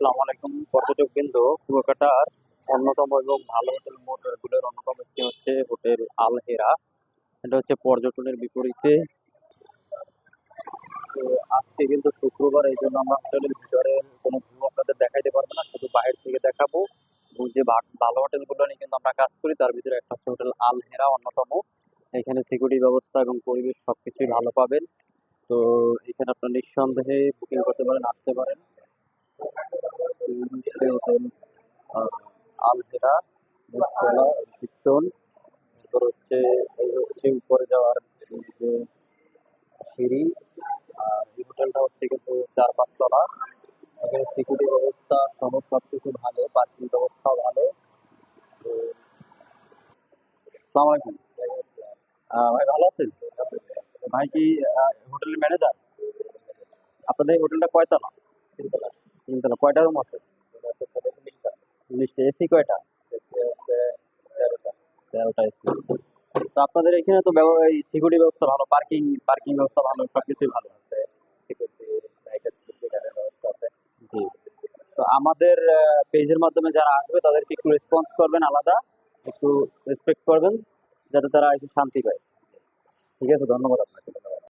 আসসালামু আলাইকুম। পর্যটক বিন্দু কুয়াকাটার অন্যতম এবং ভালো হোটেল মোটরগুলোর অন্যতম একটি হচ্ছে হোটেল আল হেরা এটা হচ্ছে পর্যটনের বিপরীতে। তো আজকে কিন্তু শুক্রবার, এই জন্য আমরা হোটেলের ভিতরে কোনো ভিউ আপনাদের দেখাইতে পারব না, শুধু বাইরে থেকে দেখাবো। যে ভালো হোটেলগুলো নিয়ে কিন্তু আমরা কাজ করি, তার ভিতরে একটা হচ্ছে হোটেল আল হেরা অন্যতম। এখানে সিকিউরিটি ব্যবস্থা এবং পরিবেশ সবকিছুই ভালো পাবেন। তো এখানে আপনার নিঃসন্দেহে বুকিং করতে পারেন, আসতে পারেন। এই হচ্ছে হোটেল আহ, আল হেরা নিচতলা রিসিপশন এরপর হচ্ছে এই উপরে যাওয়ার যে সিঁড়ি এই হোটেলটা হচ্ছে কিন্তু চার পাঁচ তলা এখানে সিকিউরিটি ব্যবস্থা সহ সব কিছু ভালো পার্কিং ব্যবস্থাও ভালো। আসসালামু ভাই ভালো আছেন? ভাই কি হোটেলের ম্যানেজার আপনাদের হোটেলটা কয়তলা? তিনতলা। তিনতলা। কয়টা রুম আছে? উনিশটা এসি কয়টা? এসি আছে তেরোটা। তেরোটা এসি তো আপনাদের এখানে তো সিকিউরিটি ব্যবস্থা ভালো পার্কিং পার্কিং ব্যবস্থা ভালো সব কিছুই ভালো। আছে সিকিউরিটি নাইটের সিকিউরিটি গার্ডের ব্যবস্থা আছে। জি। তো আমাদের পেজের মাধ্যমে যারা আসবে তাদেরকে একটু রেসপন্স করবেন আলাদা একটু রেসপেক্ট করবেন যাতে তারা এসে শান্তি পায়। ঠিক আছে ধন্যবাদ আপনাকে।